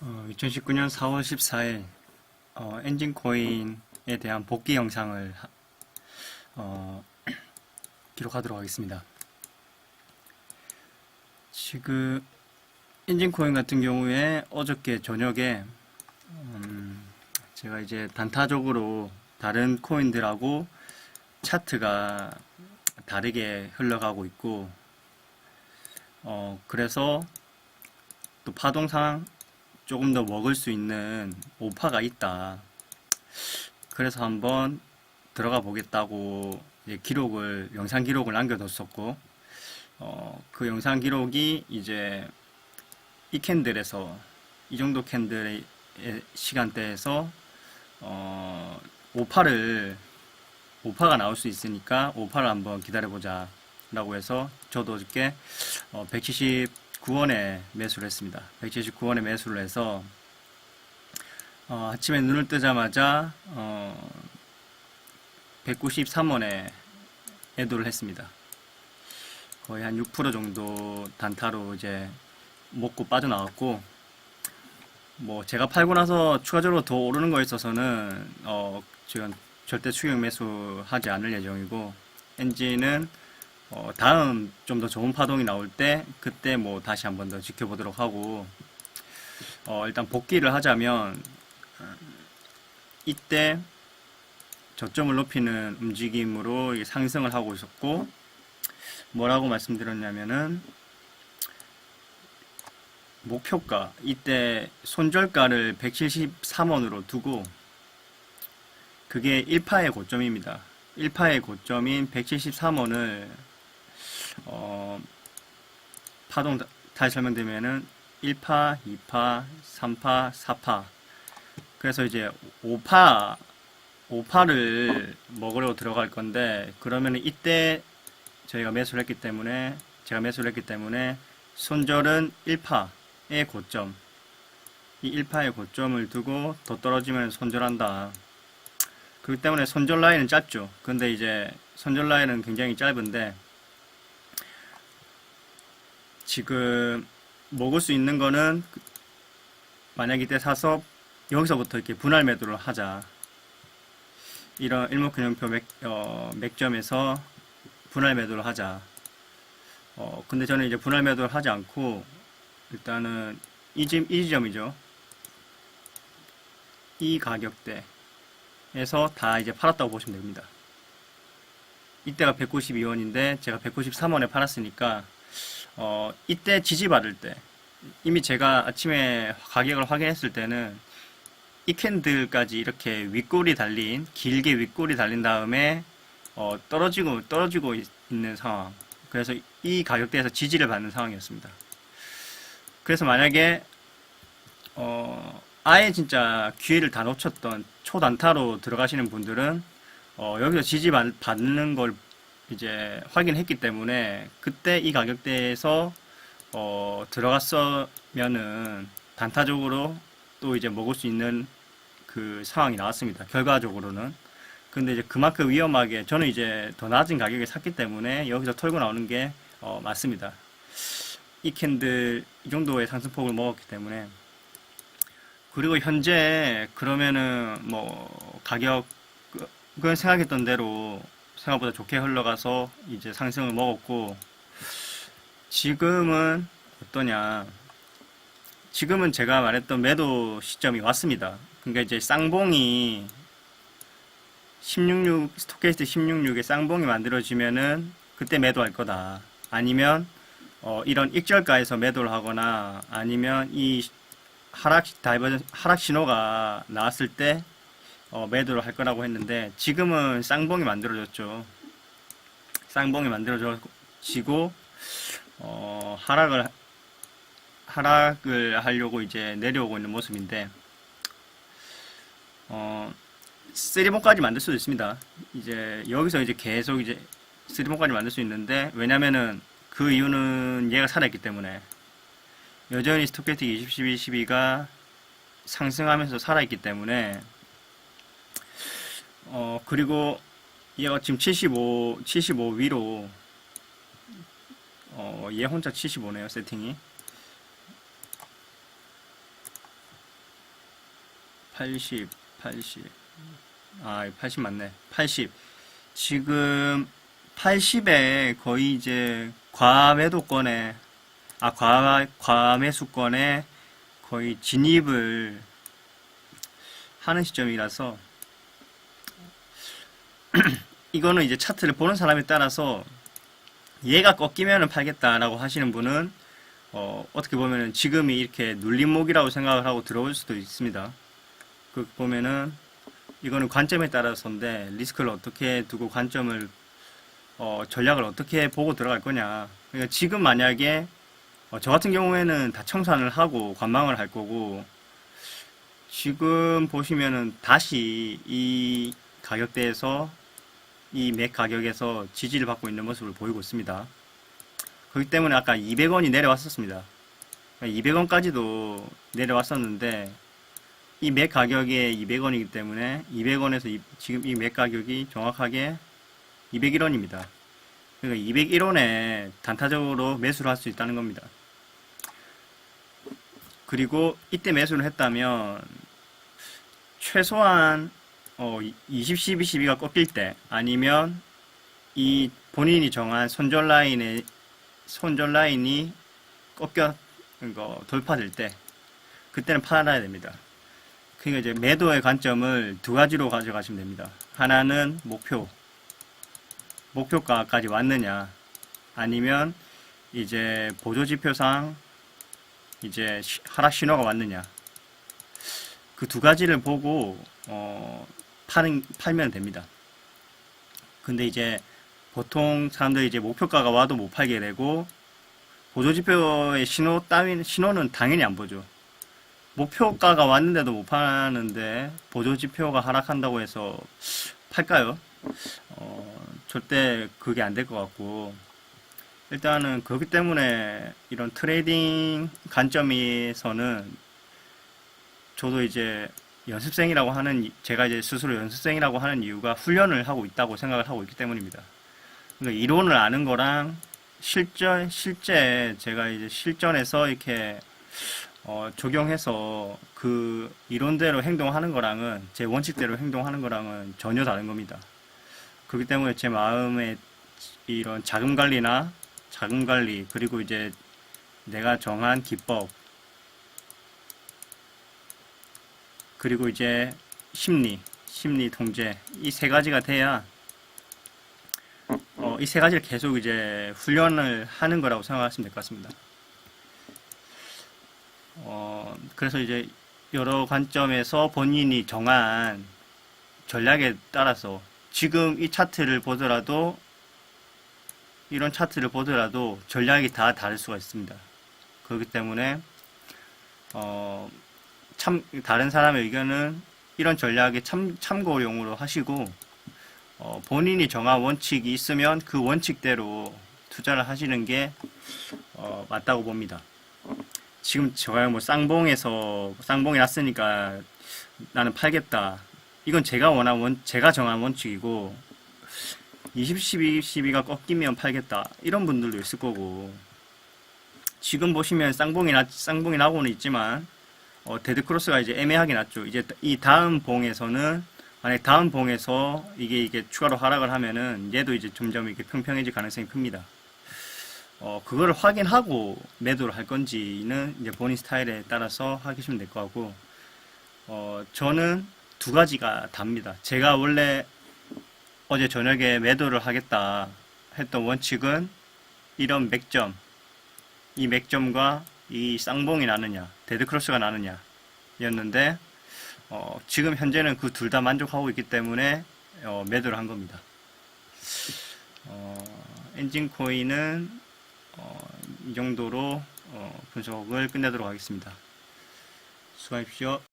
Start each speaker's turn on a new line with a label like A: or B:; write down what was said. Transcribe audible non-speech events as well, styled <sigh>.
A: 어, 2019년 4월 14일 어, 엔진 코인에 대한 복귀 영상을 하- 어, <clears throat> 기록하도록 하겠습니다. 지금 엔진 코인 같은 경우에 어저께 저녁에 음, 제가 이제 단타적으로 다른 코인들하고 차트가 다르게 흘러가고 있고 어, 그래서 또 파동 상 조금 더 먹을 수 있는 오파가 있다. 그래서 한번 들어가 보겠다고 이제 기록을, 영상 기록을 남겨뒀었고, 어, 그 영상 기록이 이제 이 캔들에서, 이 정도 캔들의 시간대에서, 어, 오파를, 오파가 나올 수 있으니까 오파를 한번 기다려보자. 라고 해서 저도 어저께 어, 179원에 매수를 했습니다. 179원에 매수를 해서 어, 아침에 눈을 뜨자마자 어, 193원에 애도를 했습니다. 거의 한 6% 정도 단타로 이제 먹고 빠져나왔고 뭐 제가 팔고 나서 추가적으로 더 오르는 거에 있어서는 어, 지금 절대 추격 매수하지 않을 예정이고 엔진은 어, 다음 좀 더 좋은 파동이 나올 때 그때 뭐 다시 한번 더 지켜보도록 하고 어, 일단 복귀를 하자면 음, 이때 저점을 높이는 움직임으로 상승을 하고 있었고 뭐라고 말씀드렸냐면은 목표가 이때 손절가를 173원으로 두고 그게 1파의 고점입니다. 1파의 고점인 173원을 어, 파동 다- 다시 설명드리면은 1파, 2파, 3파, 4파. 그래서 이제 5파, 5파를 먹으러 들어갈 건데, 그러면은 이때 저희가 매수를 했기 때문에, 제가 매수를 했기 때문에, 손절은 1파의 고점. 이 1파의 고점을 두고 더 떨어지면 손절한다. 그렇기 때문에 손절 라인은 짧죠. 근데 이제 손절 라인은 굉장히 짧은데, 지금 먹을 수 있는 거는 그- 만약 이때 사서 여기서부터 이렇게 분할 매도를 하자. 이런 일목균형표 맥, 어, 맥점에서 분할 매도를 하자. 어, 근데 저는 이제 분할 매도를 하지 않고 일단은 이, 지, 이 지점이죠. 이 가격대에서 다 이제 팔았다고 보시면 됩니다. 이때가 192원인데 제가 193원에 팔았으니까 어, 이때 지지받을 때, 이미 제가 아침에 가격을 확인했을 때는 이 캔들까지 이렇게 윗골이 달린, 길게 윗골이 달린 다음에, 어, 떨어지고, 떨어지고 있- 있는 상황. 그래서 이 가격대에서 지지를 받는 상황이었습니다. 그래서 만약에, 어, 아예 진짜 기회를 다 놓쳤던 초단타로 들어가시는 분들은, 어, 여기서 지지 받- 받는 걸 이제 확인했기 때문에 그때 이 가격대에서 어, 들어갔으면은 단타적으로 또 이제 먹을 수 있는 그 상황이 나왔습니다. 결과적으로는. 근데 이제 그만큼 위험하게 저는 이제 더 낮은 가격에 샀기 때문에 여기서 털고 나오는 게 어, 맞습니다. 이 캔들 이 정도의 상승폭을 먹었기 때문에 그리고 현재 그러면은 뭐 가격은 생각했던 대로 생각보다 좋게 흘러가서 이제 상승을 먹었고 지금은 어떠냐. 지금은 제가 말했던 매도 시점이 왔습니다. 그러니까 이제 쌍봉이 166 스토캐스트 166에 쌍봉이 만들어지면은 그때 매도할 거다. 아니면 어, 이런 익절가에서 매도를 하거나 아니면 이 하락 다이버전 하락 신호가 나왔을 때 어, 매도를 할 거라고 했는데 지금은 쌍봉이 만들어졌죠. 쌍봉이 만들어지고 어, 하락을 하락을 하려고 이제 내려오고 있는 모습인데 어, 쓰리봉까지 만들 수도 있습니다. 이제 여기서 이제 계속 이제 쓰리봉까지 만들 수 있는데 왜냐면은 그 이유는 얘가 살아있기 때문에 여전히 스토캐틱 20, 12, 12가 상승하면서 살아있기 때문에 어, 그리고 얘가 지금 75, 75 위로, 어, 얘 혼자 75네요, 세팅이. 80, 80. 아, 80 맞네. 80. 지금 80에 거의 이제 과매도권에, 아, 과, 과매수권에 거의 진입을 하는 시점이라서, <clears throat> 이거는 이제 차트를 보는 사람에 따라서 얘가 꺾이면은 팔겠다라고 하시는 분은 어, 어떻게 보면은 지금이 이렇게 눌림목이라고 생각을 하고 들어올 수도 있습니다. 그 보면은 이거는 관점에 따라서인데 리스크를 어떻게 두고 관점을 어, 전략을 어떻게 보고 들어갈 거냐. 그러니까 지금 만약에 어, 저 같은 경우에는 다 청산을 하고 관망을 할 거고 지금 보시면은 다시 이 가격대에서 이 맥 가격에서 지지를 받고 있는 모습을 보이고 있습니다. 그렇기 때문에 아까 200원이 내려왔었습니다. 200원까지도 내려왔었는데 이 맥 가격이 200원이기 때문에 200원에서 지금 이 맥 가격이 정확하게 201원입니다. 그러니까 201원에 단타적으로 매수를 할 수 있다는 겁니다. 그리고 이때 매수를 했다면 최소한 어, 20, 12, 12가 꺾일 때 아니면 이 본인이 정한 손절 라인에 손절 라인이 꺾여 이거 돌파될 때 그때는 팔아야 됩니다. 그러니까 이제 매도의 관점을 두 가지로 가져가시면 됩니다. 하나는 목표 목표가까지 왔느냐 아니면 이제 보조 지표상 이제 시- 하락 신호가 왔느냐 그 두 가지를 보고 어 파는 팔면 됩니다. 근데 이제 보통 사람들이 이제 목표가가 와도 못 팔게 되고 보조지표의 신호 따윈 신호는 당연히 안 보죠. 목표가가 왔는데도 못 파는데 보조지표가 하락한다고 해서 팔까요? 어, 절대 그게 안 될 것 같고 일단은 그렇기 때문에 이런 트레이딩 관점에서는 저도 이제 연습생이라고 하는 이- 제가 이제 스스로 연습생이라고 하는 이유가 훈련을 하고 있다고 생각을 하고 있기 때문입니다. 그러니까 이론을 아는 거랑 실전 실제 제가 이제 실전에서 이렇게 어, 적용해서 그 이론대로 행동하는 거랑은 제 원칙대로 행동하는 거랑은 전혀 다른 겁니다. 그렇기 때문에 제 마음에 이런 자금 관리나 자금 관리 그리고 이제 내가 정한 기법 그리고 이제 심리 심리 통제 이 세 가지가 돼야 어, 이 세 가지를 계속 이제 훈련을 하는 거라고 생각하시면 될 것 같습니다. 어, 그래서 이제 여러 관점에서 본인이 정한 전략에 따라서 지금 이 차트를 보더라도 이런 차트를 보더라도 전략이 다 다를 수가 있습니다. 그렇기 때문에 어, 참 다른 사람의 의견은 이런 전략의 참, 참고용으로 하시고 어, 본인이 정한 원칙이 있으면 그 원칙대로 투자를 하시는 게 어, 맞다고 봅니다. 지금 제가 뭐 쌍봉에서 쌍봉이 났으니까 나는 팔겠다. 이건 제가 원한 원, 제가 정한 원칙이고 20, 12, 12가 꺾이면 팔겠다. 이런 분들도 있을 거고 지금 보시면 쌍봉이 나, 쌍봉이 나고는 있지만 어, 데드 크로스가 이제 애매하게 났죠. 이제 이 다음 봉에서는 만약 다음 봉에서 이게 이게 추가로 하락을 하면은 얘도 이제 점점 이렇게 평평해질 가능성이 큽니다. 어, 그거를 확인하고 매도를 할 건지는 이제 본인 스타일에 따라서 하시면 될 것 같고, 어, 저는 두 가지가 답니다. 제가 원래 어제 저녁에 매도를 하겠다 했던 원칙은 이런 맥점, 이 맥점과 이 쌍봉이 나느냐, 데드크로스가 나느냐, 였는데, 어, 지금 현재는 그 둘 다 만족하고 있기 때문에, 어, 매도를 한 겁니다. 어, 엔진 코인은, 어, 이 정도로, 어, 분석을 끝내도록 하겠습니다. 수고하십시오.